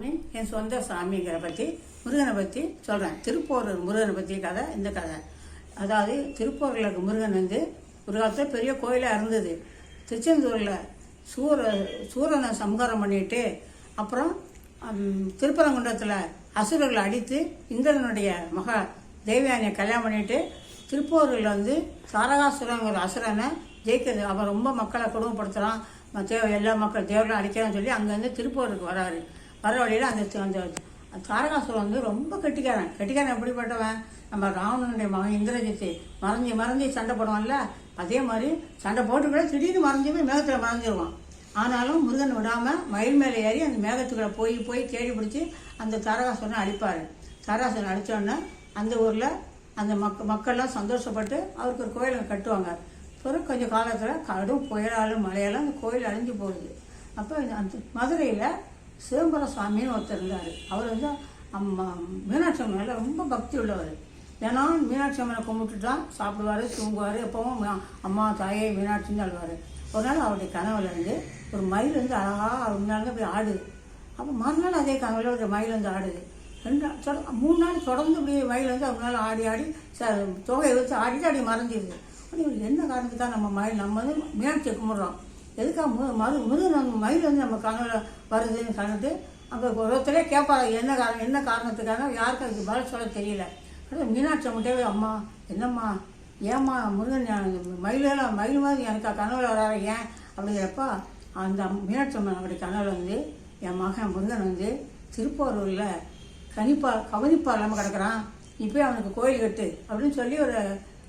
சாமி என் சொந்த சாமிங்கிற பற்றி முருகனை பற்றி சொல்கிறேன் திருப்பூர் முருகனை பற்றி கதை இந்த கதை. அதாவது திருப்பூரில் இருக்க முருகன் வந்து ஒரு காலத்தில் பெரிய கோயிலாக இருந்தது. திருச்செந்தூரில் சூர சூரனை சம்ஹாரம் பண்ணிட்டு அப்புறம் திருப்பரங்குன்றத்தில் அசுரர்களை அடித்து இந்திரனுடைய மக தேவியானியை கல்யாணம் பண்ணிட்டு திருப்பூரில் வந்து சாரகாசுரங்கிற அசுரனை ஜெயிக்கிறது. அவன் ரொம்ப மக்களை கொடுமைப்படுத்துகிறான் தேவ எல்லா மக்கள் தேவர்களும் அடிக்கிறான்னு சொல்லி அங்கேருந்து திருப்பூருக்கு வராரு. வர வழியில் அந்த அந்த தாரகாசுரம் வந்து ரொம்ப கெட்டிக்காரன். கெட்டிக்காரன் எப்படிப்பட்டவன்? நம்ம ராவணனுடைய மகன் இந்திரஜித்து. மறைஞ்சி மறைஞ்சி சண்டை போடுவான்ல? அதே மாதிரி சண்டை போட்டு கூட திடீர்னு மறைஞ்சு போய் மேகத்தில் மறைஞ்சிருவான். ஆனாலும் முருகன் விடாமல் மயில் மேலே ஏறி அந்த மேகத்துக்குள்ளே போய் போய் தேடி பிடிச்சி அந்த தாரகாசுரனை அடிப்பார். தாரகாசுரன் அடித்தோடனே அந்த ஊரில் அந்த மக் மக்கள்லாம் சந்தோஷப்பட்டு அவருக்கு ஒரு கோயிலை கட்டுவாங்க. பிறகு கொஞ்சம் காலத்தில் கடும் புயலாலும் மழையாலும் அந்த கோயில் அழிஞ்சு போகுது. அப்போ அந்த மதுரையில் சிதம்பர சுவாமின்னு ஒருத்தர் இருந்தார். அவர் வந்து அம்மா மீனாட்சி அம்மன் ரொம்ப பக்தி உள்ளவர். ஏன்னா மீனாட்சி அம்மனை கும்பிட்டு தான் சாப்பிடுவார் தூங்குவார் எப்போவும் அம்மா- தாயே மீனாட்சின்னு அழுவார் ஒரு நாள் அவருடைய கனவுல இருந்து ஒரு மயில் வந்து அழகாக அவர் முன்னாடி போய் ஆடுது. அப்போ மறுநாள் அதே கனவுல ஒரு மயில் வந்து ஆடுது. ரெண்டு நாள் தொட- மூணு நாள் தொடர்ந்து இப்படி மயில் வந்து அவங்களால ஆடி ஆடி ச தொகையை வச்சு ஆடிட்டு அப்படி மறைஞ்சிருது. அப்படி என்ன என்ன காரணத்துக்காக நம்ம மயில் நம்ம வந்து மீனாட்சியை கும்பிட்றோம்? எதுக்காக மு மது முருகன் நம்ம மயில் வந்து நம்ம கண்ணில் வருதுன்னு சொல்லிட்டு அங்கே ஒருத்தரே கேட்பாங்க என்ன காரணம் என்ன காரணத்துக்காக யாருக்கும் அதுக்கு பதில் சொல்ல தெரியல. அப்புறம் மீனாட்சி அம்மகிட்டே அம்மா என்னம்மா ஏம்மா முருகன் மயிலெல்லாம் மயில் மாதிரி எனக்கு கனவுல வராரு ஏன்? அப்படிங்கிறப்ப அந்த மீனாட்சி அம்மன் அவருடைய கனவுல வந்து என் மகன் முருகன் வந்து திருப்பூரூரில் கனிப்பா கவனிப்பா இல்லாமல் கிடக்கிறான். இப்போ அவனுக்கு கோயில் கட்டு. அப்படின்னு சொல்லி ஒரு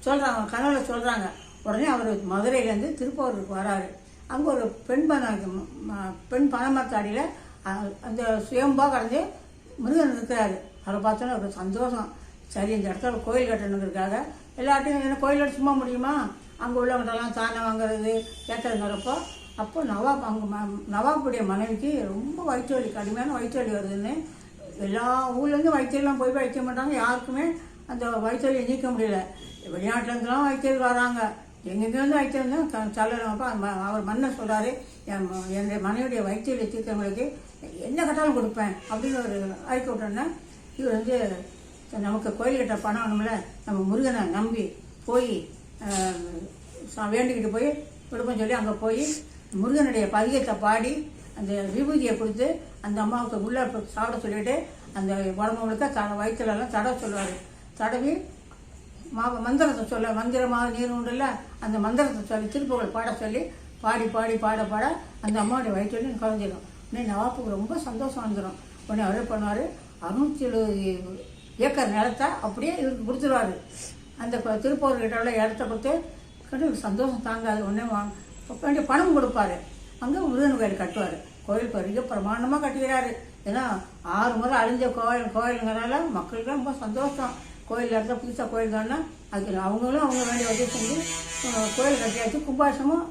சொல்கிறாங்க கனவுல சொல்கிறாங்க உடனே அவர் மதுரையிலேருந்து திருப்பூருக்கு வராரு. அங்கே ஒரு பெண் பணம் பெண் பணமரத்தாடியில் அந்த சுயம்பா கடந்து முருகன் இருக்கிறாரு. அவரை பார்த்தோன்னா ஒரு சந்தோஷம். சரி இந்த இடத்துல கோயில் கட்டணுங்கிறதுக்காக எல்லாத்தையும் என்ன கோயில் கட்ட சும்மா முடியுமா? அங்கே உள்ளவங்கள்ட்டெல்லாம் சாணை வாங்குறது கேட்டதுங்கிறப்போ அப்போ நவாப் அங்கே ம நவாப்புடைய மனைவிக்கு ரொம்ப வயிற்று வலி கடுமையான வயிற்று வலி வருதுன்னு எல்லா ஊர்லேருந்து வைத்தியெல்லாம் போய் வைக்க மாட்டாங்க. யாருக்குமே அந்த வயிற்றுவலியை நீக்க முடியல. வெளிநாட்டிலேருந்துலாம் வைத்தியர் வராங்க. எங்கெங்கேருந்து வைத்தியம் தான் சொல்லலாம் அவர் மன்னர் சொல்கிறாரு என் என்னுடைய மனைவியுடைய வயிற்றுவலி தீர்க்கவங்களுக்கு என்ன கட்டாலும் கொடுப்பேன் அப்படின்னு ஒரு அறிக்கை விட்டோன்னா இவர் வந்து நமக்கு கோயில்கிட்ட பணம் வேணும்ல நம்ம முருகனை நம்பி போய் வேண்டிக்கிட்டு போய் கொடுப்போம்னு சொல்லி அங்கே போய் முருகனுடைய பதிகத்தை பாடி அந்த விபூதியை கொடுத்து அந்த அம்மாவுக்கு உள்ளே சாப்பிட சொல்லிவிட்டு அந்த உடம்பு முழுக்க த வயிற்றுலலாம் தடவை சொல்லுவார் தடவி மா மந்திரத்தை சொல்ல மந்திரமாக நீர் உண்டுல்ல அந்த மந்திரத்தை சொல்லி திருப்புகள் பாட சொல்லி பாடி பாடி பாட பாட அந்த அம்மாவுடைய வயிற்றுல குறைஞ்சிடும் உடனே நவாப்புக்கு ரொம்ப சந்தோஷம் வந்துடும் உடனே அவரே பண்ணுவார். அறுநூத்தி எழுபது ஏக்கர் நிலத்தை அப்படியே இவருக்கு கொடுத்துருவாரு. அந்த கொ- திருப்பூர்கிட்ட உள்ள இடத்த கொடுத்து சந்தோஷம் தாங்காது. உடனே வேண்டிய பணம் கொடுப்பாரு. அங்கே முருகன் கோயில் கட்டுவார். கோயில் பெரிய பிரமாண்டமாக கட்டுகிறாரு ஏன்னா ஆறு முறை அழிஞ்ச கோயில் கோயிலுங்கிறனால மக்களுக்கு ரொம்ப சந்தோஷம். கோயில் இடத்துல புதுசாக கோயில் தானே அதுக்கு அவங்களும் அவங்க வேண்டிய உதவி செஞ்சு கோயில் கட்டியாச்சு கும்பாசமும்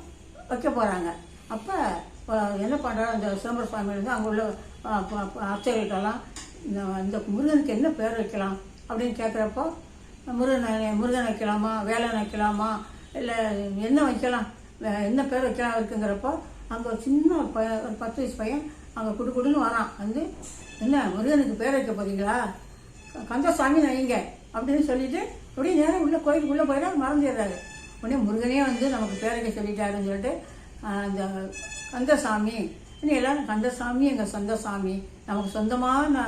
வைக்க போகிறாங்க அப்போ என்ன பண்ணுறாரு அந்த சிதம்பர சுவாமி வந்து அங்கே உள்ள அஹ், இந்த இந்த முருகனுக்கு என்ன பேர் வைக்கலாம் அப்படின்னு கேட்குறப்போ முருகன் முருகன் வைக்கலாமா? வேலன் வைக்கலாமா? இல்லை என்ன வைக்கலாம்? வே- என்ன பேர் வைக்கலாம் இருக்குங்கிறப்போ அங்கே ஒரு சின்ன ப பையன் ஒரு பத்து வயசு பையன் அங்கே குடு குடுன்னு வரான். வந்து என்ன முருகனுக்கு பேர் வைக்க போகிறீங்களா க- கந்தசாமி வைங்க அப்படின்னு சொல்லிட்டு அப்படியே நேரம் உள்ள கோயிலுக்கு உள்ளே போயிடா மறந்துடுறாங்க. உடனே முருகனே வந்து நமக்கு பேர் சொல்லிட்டாருன்னு சொல்லிட்டு அந்த கந்தசாமி. இன்னும் எல்லாரும் கந்தசாமி எங்கள் சொந்த சாமி நமக்கு சொந்தமான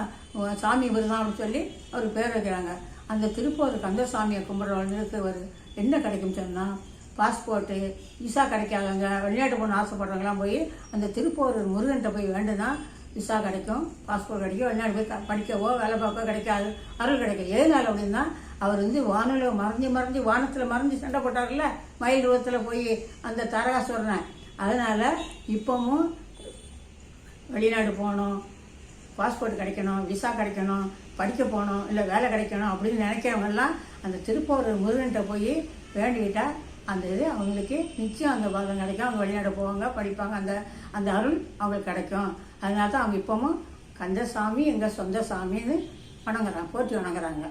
சாமி இவர் அப்படின்னு சொல்லி அவர் பேர் வைக்கிறாங்க. அந்த திருப்பூர் கந்தசாமியை கும்பிட்றவங்களுக்கு ஒரு என்ன கிடைக்கும் சொன்னால் பாஸ்போர்ட்டு விசா கிடைக்காதவங்க வெளிநாட்டு போகணும்னு ஆசைப்படுறவங்களாம் போய் அந்த திருப்பூர் முருகன்கிட்ட போய் வேண்டுனா விசா கிடைக்கும் பாஸ்போர்ட் கிடைக்கும் வெளிநாடு போய் படிக்கவோ வேலை பார்க்கவோ கிடைக்காது. அருள் கிடைக்கும். எதனால அப்படின்னா அவர் வந்து வானில மறைஞ்சு மறைஞ்சு வானத்தில் மறைஞ்சு சண்டை போட்டார்ல மயில் ரூபத்தில் போய் அந்த தரகாசுவரனை அதனால் இப்போவும் வெளிநாடு போகணும் பாஸ்போர்ட் கிடைக்கணும் விசா கிடைக்கணும் படிக்க போகணும் இல்லை வேலை கிடைக்கணும் அப்படின்னு நினைக்கிறவங்கெல்லாம் அந்த திருப்பூர் முருகன்கிட்ட போய் வேண்டிக்கிட்டால் அந்த இது அவங்களுக்கு நிச்சயம் அந்த பாதம் கிடைக்கும் அவங்க வெளிநாடு போவாங்க படிப்பாங்க அந்த அந்த அருள் அவங்களுக்கு கிடைக்கும். அதனால தான் அவங்க இப்போவும் கந்தசாமி எங்கள் சொந்த சாமின்னு வணங்குறாங்க போற்றி வணங்குறாங்க.